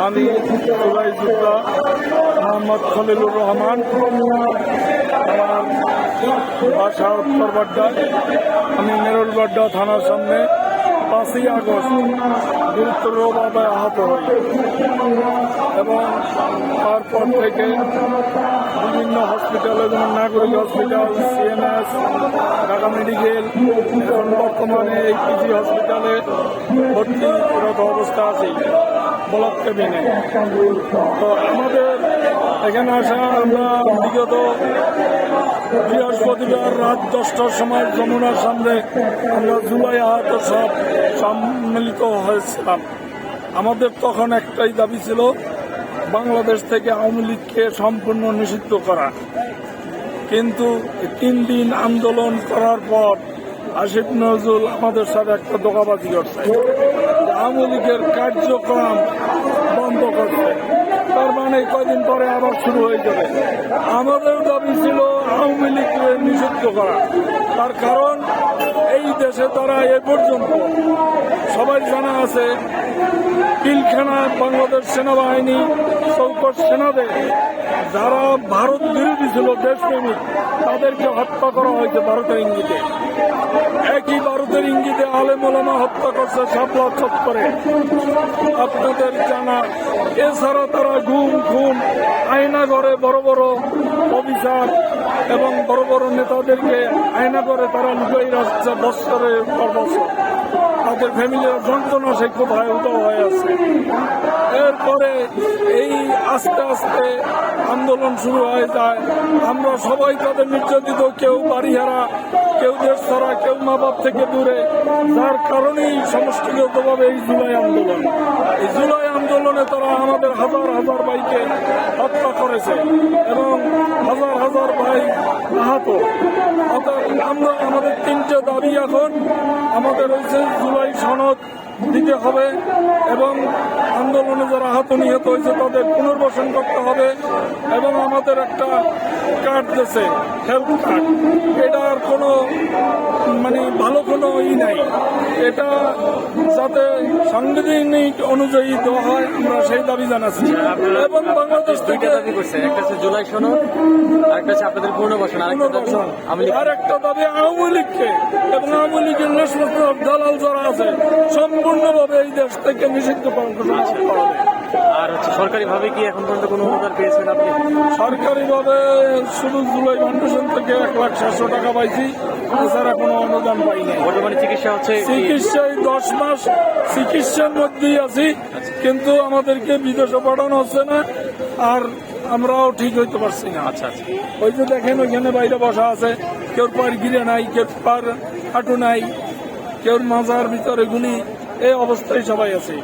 আমি যোদ্ধা মোহাম্মদ খলিলুর রহমান আমার বাসা উত্তর বাড্ডা আমি মেরুল বাড্ডা থানার সামনে পাঁচই আগস্ট গুরুতরভাবে আহত এবং তারপর থেকে বিভিন্ন হসপিটালে যেমন নাগরিক হসপিটাল সিএমএস ঢাকা মেডিকেল এখন বর্তমানে এই পিজি হসপিটালে ভর্তিরত অবস্থা আছে ব্লক কেবিনে তো আমাদের এখানে আসা আমরা বিগত বৃহস্পতিবার রাত দশটার সময় যমুনার সামনে আমরা জুলাই আহত সব সম্মিলিত হয়েছিলাম। আমাদের তখন একটাই দাবি ছিল, বাংলাদেশ থেকে আওয়ামী লীগকে সম্পূর্ণ নিষিদ্ধ করা। কিন্তু তিন দিন আন্দোলন করার পর আসিফ নজরুল আমাদের সাথে একটা দোকাবাজি করছে। আওয়ামী লীগের কার্যক্রম বন্ধ করছে। তার মানে কয়দিন পরে আবার শুরু হয়ে যাবে। আমাদের দাবি ছিল আওয়ামী লীগকে নিষিদ্ধ করা। তার কারণ, এই দেশে তারা এ পর্যন্ত সবাই জানা আছে, পিলখানা বাংলাদেশ সেনাবাহিনী, চৌকট সেনাদের, যারা ভারত বিরোধী ছিল, দেশপ্রেমিক, তাদেরকে হত্যা করা হয়েছে ভারতের ইঙ্গিতে। একই ভারতের ইঙ্গিতে আলেমোলামা হত্যা করছে সাপলা চত্বরে। আপনাদের জানা, এছাড়া তারা গুম, খুন আয়না ঘরে বড় বড় অফিসার এবং বড় বড় নেতাদেরকে আয়না করে তারা লুকাই রাখছে পর বছর তাদের ফ্যামিলির যন্ত্রণা সে খুব আয়ত হয়ে আছে। এরপরে এই আস্তে আস্তে আন্দোলন শুরু হয়ে যায়। আমরা সবাই তাদের নির্যাতিত, কেউ বাড়িহারা, কেউ দেশ ছাড়া কেউ মা বাপ থেকে দূরে। যার কারণেই সমষ্টিগতভাবে এই জুলাই আন্দোলন। এই জুলাই আন্দোলনে তারা আমাদের হাজার হাজার ভাইকে হত্যা করেছে এবং হাজার হাজার ভাই আহত। অর্থাৎ আমরা আমাদের তিনটে দাবি এখন আমাদের হচ্ছে জুলাই সনদ দিতে হবে এবং আন্দোলনে যারা আহত নিহত হয়েছে তাদের পুনর্বাসন করতে হবে এবং আমাদের একটা কার্ড দিয়েছে, হেলথ কার্ড। এটার কোনো মানে ভালো কোনো ই নাই। এটা যাতে সাংবিধানিক অনুযায়ী দেওয়া হয়, আমরা সেই দাবি জানাচ্ছি। এবং বাংলাদেশ থেকে দাবি করছে একটা হচ্ছে জুলাই সনদ আরেকটা হচ্ছে আপনাদের পূর্ণবাসন আর একটা দাবি আওয়ামী লীগকে এবং আওয়ামী লীগের নেশমস্ত দালাল যারা আছে সম্পূর্ণভাবে এই দেশ থেকে নিষিদ্ধ করা করতে হবে আর হচ্ছে সরকারি ভাবে কি এখন পর্যন্ত কোনো অনুদান পেয়েছেন আপনি? সরকারিভাবে শুধু জুলাই ফাউন্ডেশন থেকে এক লাখ সাতশো টাকা পাইছি এছাড়া কোনো অনুদান পাই নাই। বর্তমানে চিকিৎসা হচ্ছে চিকিৎসায় দশ মাস চিকিৎসার মধ্যেই আছি কিন্তু আমাদেরকে বিদেশে পাঠানো হচ্ছে না আর আমরাও ঠিক হইতে পারছি না। আচ্ছা আচ্ছা। ওই যে দেখেন ওইখানে বাইরে বসা আছে কেউ পার গিরে নাই কেউ পার হাঁটু নাই কেউ মাজার ভিতরে গুলি এই অবস্থায় সবাই আছে।